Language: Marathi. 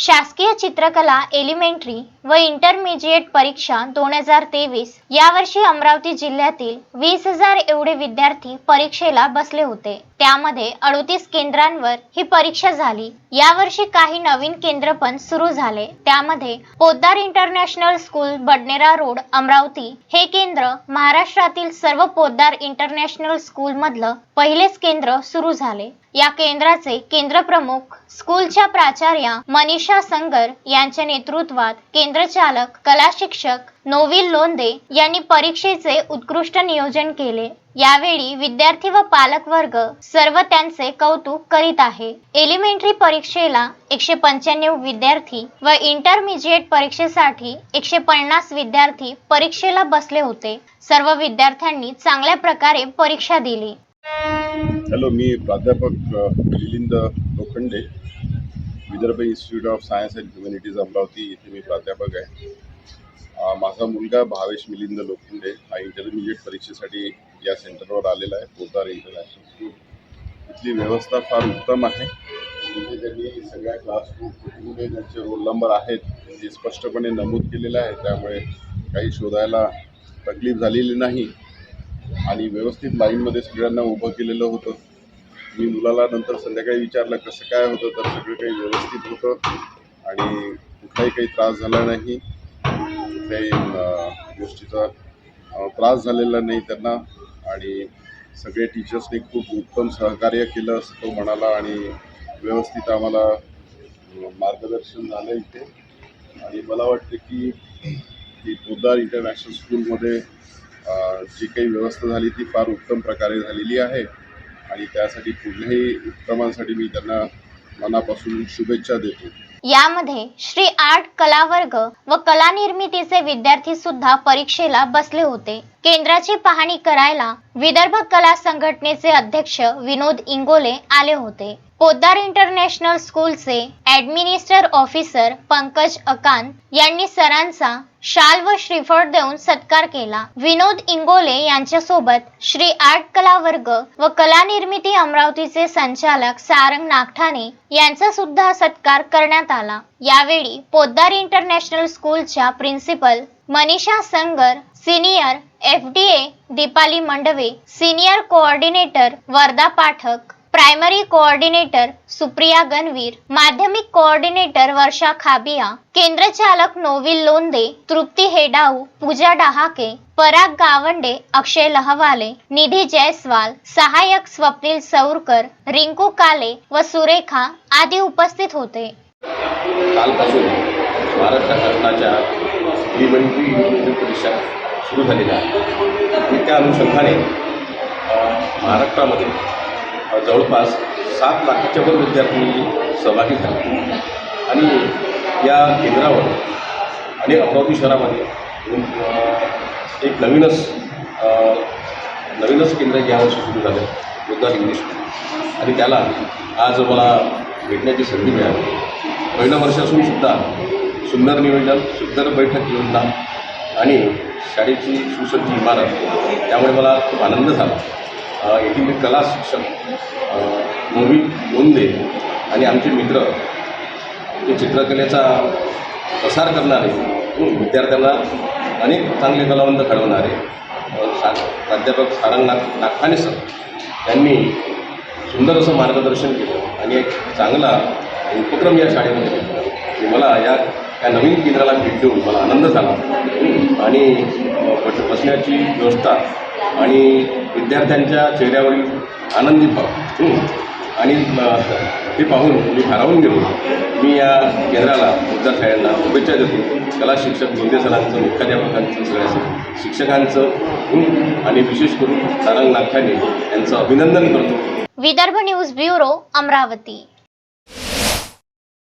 शासकीय चित्रकला एलिमेंटरी व इंटरमिजिएट परीक्षा दोन हजार तेवीस यावर्षी अमरावती जिल्ह्यातील वीस हजार एवढे विद्यार्थी परीक्षेला बसले होते. त्यामध्ये अडतीस केंद्रांवर ही परीक्षा झाली. यावर्षी काही नवीन केंद्र पण सुरू झाले. त्यामध्ये Poddar International School Badnera Road Amravati हे केंद्र महाराष्ट्रातील सर्व पोद्दार इंटरनॅशनल स्कूल मधलं पहिलेच केंद्र सुरू झाले. या केंद्राचे केंद्र प्रमुख स्कूलच्या प्राचार्या मनीषा संगर यांच्या नेतृत्वात केंद्र केंद्रचालक कला शिक्षक नोविल लोंदे यांनी परीक्षेचे उत्कृष्ट नियोजन केले. यावेळी विद्यार्थी व पालक वर्ग सर्व त्यांचे कौतुक करीत आहे. एलिमेंटरी परीक्षेला एकशे पंच्याण्णव विद्यार्थी व इंटरमिजिएट परीक्षेसाठी एकशे पन्नास विद्यार्थी परीक्षेला बसले होते. सर्व विद्यार्थ्यांनी चांगल्या प्रकारे परीक्षा दिली. हॅलो मी प्राध्यापक Milind Lokhande. Vidarbha Institute of Science and Humanities Amravati इथे मी प्राध्यापक आहे. माझा मुलगा भावेश मिलिंद लोखंडे हा इंटरमिजिएट परीक्षेसाठी या सेंटरवर आलेला आहे पोद्दार इंटरनॅशनल स्कूल इथली व्यवस्था फार उत्तम आहे. इथे त्यांनी सगळ्या क्लासरूम कुठे त्यांचे रोल नंबर आहेत हे स्पष्टपणे नमूद केलेलं आहे. त्यामुळे काही शोधायला तकलीफ झालेली नाही. आणि व्यवस्थित लाईनमध्ये सगळ्यांना उभं केलेलं होतं. मी मुलाला नंतर संध्याकाळी विचारलं कसं काय होतं? तर सगळं काही व्यवस्थित होतं आणि कुठलाही काही त्रास झाला नाही. कुठल्याही गोष्टीचा त्रास झालेला नाही त्यांना. आणि सगळे टीचर्सनी खूप उत्तम सहकार्य केलं असं तो म्हणाला आणि व्यवस्थित आम्हाला मार्गदर्शन झालं इथे. आणि मला वाटतं की की पोद्दार इंटरनॅशनल स्कूलमध्ये जी काही व्यवस्था झाली ती फार उत्तम प्रकारे झालेली आहे. आणि त्यासाठी पुढल्याही उपक्रमांसाठी मी त्यांना मनापासून शुभेच्छा देतो. यामध्ये श्री आर्ट कला वर्ग व कला निर्मितीचे विद्यार्थी सुद्धा परीक्षेला बसले होते. केंद्राची पाहणी करायला विदर्भ कला संघटनेचे अध्यक्ष विनोद इंगोले आले होते. पोद्दार इंटरनॅशनल स्कूलचे ऍडमिनिस्टर ऑफिसर पंकज अकांत यांनी सरांचा शाल व श्रीफळ देऊन सत्कार केला. विनोद इंगोले यांच्यासोबत श्री आर्ट कला वर्ग व कला निर्मिती अमरावतीचे संचालक सारंग नागठाणे यांचा सुद्धा सत्कार करण्यात आला. यावेळी पोद्दार इंटरनॅशनल स्कूलच्या principal Manisha Sangar senior F D A Deepali Mandwe senior coordinator Wardha Pathak primary coordinator Supriya Ganvir माध्यमिक कोऑर्डिनेटर वर्षा खाबिया केंद्र चालक नोविल लोंदे तृप्ती हेडाऊ पूजा डहाके पराग गावंडे अक्षय लहवाले निधी जयस्वाल सहाय्यक स्वप्नील सौरकर रिंकू काले व सुरेखा आदी उपस्थित होते. कालपासून महाराष्ट्र शासनाच्या परीक्षा सुरू झालेल्या आहेत. त्या अनुषंगाने महाराष्ट्रामध्ये जवळपास सात लाखाच्या वर विद्यार्थी सहभागी झाले. आणि या केंद्रावर आणि अमरावती शहरामध्ये एक नवीनच नवीनच केंद्र यावर्षी सुरू झालं मुद्दा इंग्लिश आणि त्याला आज मला भेटण्याची संधी मिळाली. पहिलं वर्ष असून सुद्धा सुंदर नियोजन सुंदर बैठक योजना आणि शाळेची सुसज्ज इमारत त्यामुळे मला खूप आनंद झाला. येथील कला शिक्षक मोहित लोंदे आणि आमचे मित्र ते चित्रकलेचा प्रसार करणारे विद्यार्थ्यांना अनेक चांगले कलावंत घडवणारे सा प्राध्यापक सारंग नाग नागखाने सर यांनी सुंदर असं मार्गदर्शन केलं आणि एक चांगला उपक्रम या शाळेमध्ये घेतला. मला या या नवीन केंद्राला भेट देऊन मला आनंद झाला. आणि बस बसण्याची व्यवस्था आणि विद्यार्थ्यांच्या चेहऱ्यावरील आनंदी भाव आणि ते पाहून मी भारावून गेलो. मी या केंद्राला मुद्दा शाळांना शुभेच्छा देतो. कला शिक्षक गोंदे सरांचं मुख्याध्यापकांचं सगळ्या शिक्षकांचं आणि विशेष करून सारंग नागठाणे यांचं अभिनंदन करतो. Vidarbha news bureau Amravati.